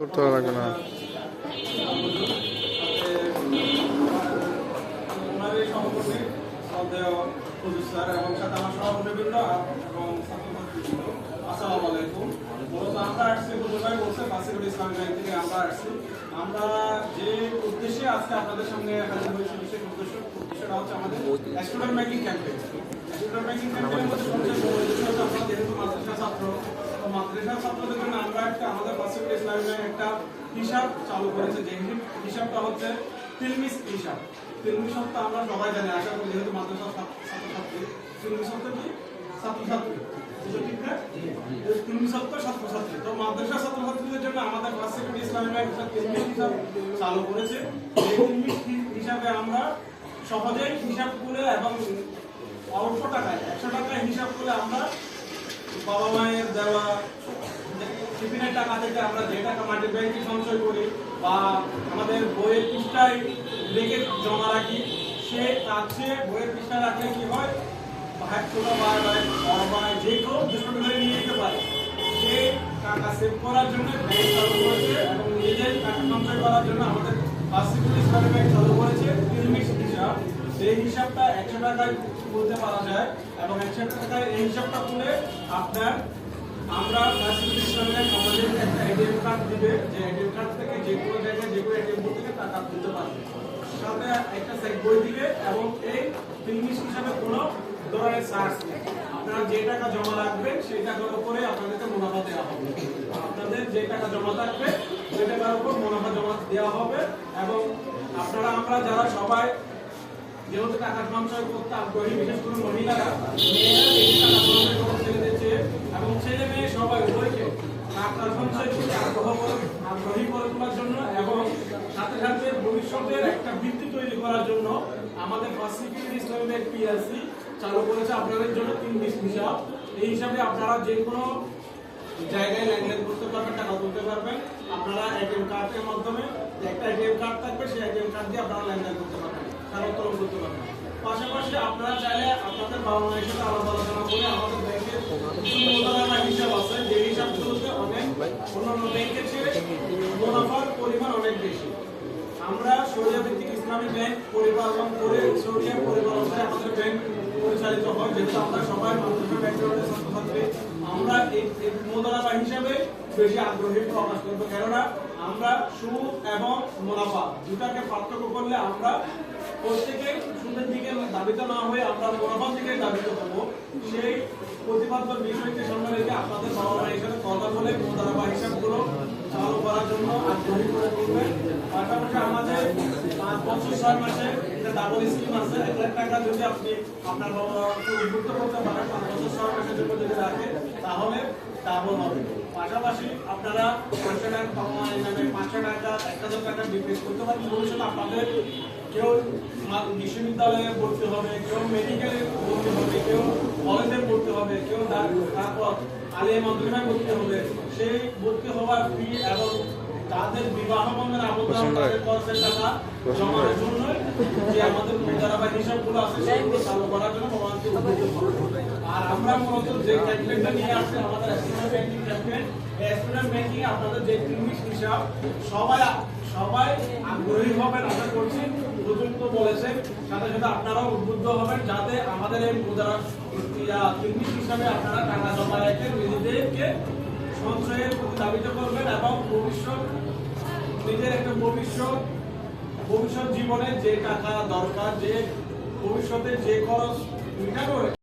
করতে লাগবে না। আমার যে উদ্দেশ্যে আজকে আপনাদের সামনে হাজির হয়েছি, বিশেষ উদ্দেশ্য উদ্দেশ্যটা হচ্ছে আমাদের student banking campaign student banking ক্যাম্পেইনের মধ্যে সবচেয়ে বড় উদ্দেশ্য হচ্ছে আপনারা যেহেতু মাদ্রাসা ছাত্র তো মাদ্রাসা ছাত্রদের জন্য আমরা একটা আমাদের বাসিরুল ইসলাম ব্যাংক একটা হিসাব চালু করেছে যে হিসাবটা হচ্ছে তিলমিস হিসাব। তিলমিস সপ্তাহ আমরা সবাই জানি আশা করি যেহেতু মাদ্রাসা ছাত্র- ছাত্রছাত্রী। তিলমিস সপ্তাহ কি? ছাত্রছাত্রী। চালু করেছে। হিসাবে আমরা সহজেই হিসাব করে এবং অল্প টাকায় একশো টাকায় হিসাব করে আমরা বাবা মায়ের দেওয়া টিফিনের টাকা থেকে আমরা যে টাকা মাটির ব্যাংকে সঞ্চয় করি বা আমাদের বইয়ের পৃষ্ঠায় লেগে জমা রাখি, সে তার চেয়ে বইয়ের পৃষ্ঠায় রাখলে কি হয়? ভাই ভাই ভাই ভাই যে কেউ ধরে নিয়ে যেতে পারে। সে টাকা সেভ করার জন্য ব্যাংক চালু করেছে এবং নিজেদের টাকা সঞ্চয় করার জন্য আমাদের ব্যাংক চালু করেছে। হিসাব, সেই হিসাবটা একশো টাকায় বলতে পারা যায় এবং একশো টাকায় এই হিসাবটা খুলে আপনার আমরা আমাদের একটা এটিএম কার্ড দিবে, যে এটিএম কার্ড থেকে যে কোনো জায়গায় যে কোনো এটিএম থেকে টাকা তুলতে পারবে। সাথে একটা চেক বই দিবে এবং এই তিলমিশ হিসাবে কোনো ধরনের চার্জ নেই। আপনারা যে টাকা জমা রাখবেন সেই টাকার উপরে আপনাদেরকে মুনাফা দেওয়া হবে। আপনাদের যে টাকা জমা থাকবে ওই টাকার উপর মুনাফা জমা দেওয়া হবে এবং আপনারা, আমরা যারা সবাই যেহেতু টাকা সঞ্চয় করতে আগ্রহী বিশেষ করে মহিলারা, মেয়েরা টাকা সঞ্চয় ছেলেদের এবং ছেলে মেয়ে সবাই, উভয়কে টাকা সঞ্চয় করতে আগ্রহ আগ্রহী করে তোলার জন্য এবং সাথে সাথে ভবিষ্যতের একটা ভিত্তি তৈরি করার জন্য আমাদের ফাসিলিটি ইসলামী ব্যাংক পিএলসি চালু করেছে আপনাদের জন্য তিন বিশ হিসাব। এই হিসাবে আপনারা যে কোনো জায়গায় লেনদেন করতে পারবেন, টাকা তুলতে পারবেন। আপনারা এটিএম কার্ডের মাধ্যমে একটা এটিএম কার্ড থাকবে, সেই এটিএম কার্ড দিয়ে আপনারা লেনদেন করতে পারবেন টাকা উত্তোলন করতে পারবেন পাশাপাশি আপনারা চাইলে আপনাদের বাবা মায়ের সাথে আলাদা আলোচনা করে আমাদের ব্যাংকের কিছু হিসাব আছে। যে হিসাবগুলোতে অনেক, অন্যান্য ব্যাংকের চেয়ে মুনাফার পরিমাণ অনেক বেশি। আমরা সরিয়া ভিত্তিক ইসলামী ব্যাংক পরিপালন করে সরিয়া পরিপালন আমাদের ব্যাংক পরিচালিত হয়। যেহেতু আমরা সবাই মাদ্রাসা ব্যাকগ্রাউন্ডের ছাত্রছাত্রী আমরা এই মুনাফা হিসাবে বেশি আগ্রহী প্রকাশ করব। কেননা আমরা সুদ এবং মুনাফা দুটাকে পার্থক্য করলে আমরা প্রত্যেকে সুদের দিকে দাবিত না হয়ে আমরা মুনাফার দিকে দাবিত হব। সেই প্রতিপাদ্য বিষয়কে সামনে রেখে আপনাদের বাবা মায়ের সাথে কথা বলে মুনাফা হিসাবগুলো চালু করার জন্য আগ্রহী করে তুলবেন পাশাপাশি আমাদের পাঁচ বছর, ছয় মাসে একটা ডাবল স্কিম আছে। এক লাখ টাকা যদি আপনি আপনার বাবাকে উদ্বুদ্ধ করতে পারেন, পাঁচ বছর, ছয় মাসের জন্য যদি রাখে তাহলে ডাবল হবে। পাশাপাশি আপনারা পাঁচশো টাকা মায়ের পাঁচশো টাকা এক হাজার টাকা বিক্রি করতে পারেন ভবিষ্যতে আপনাদের কেউ বিশ্ববিদ্যালয়ে ভর্তি হবে কেউ মেডিকেলে ভর্তি হবে কেউ কলেজে ভর্তি হবে কেউ তারপর আলিয়া মাধ্যমিক ভর্তি হবে। সেই ভর্তি হওয়ার ফি এবং তাদের বিবাহ বন্ধের আবদ্ধ তাদের খরচের টাকা জমানোর জন্য যে আমাদের মুদ্রা বা হিসাবগুলো আছে সেগুলো চালু করার জন্য ভগবানকে আমরা মূলত যে ক্যাম্পেইনটা নিয়ে আসছি, আমাদের স্টুডেন্ট ব্যাংকিং ক্যাম্পেইন এই স্টুডেন্ট ব্যাংকিং আপনাদের যে তিরিশ হিসাব, সবাই সবাই আগ্রহী হবেন, আশা করছি হুজুর তো বলেছেন সাথে সাথে আপনারাও উদ্বুদ্ধ হবেন, যাতে আমাদের এই মুদ্রা তিরিশ হিসাবে আপনারা টাকা জমা রেখে নিজেদেরকে সঞ্চয়ের প্রতি দাবিত করবেন এবং ভবিষ্যৎ, নিজের একটা ভবিষ্যৎ ভবিষ্যৎ জীবনে যে টাকা দরকার, যে ভবিষ্যতে যে খরচ মিটানোর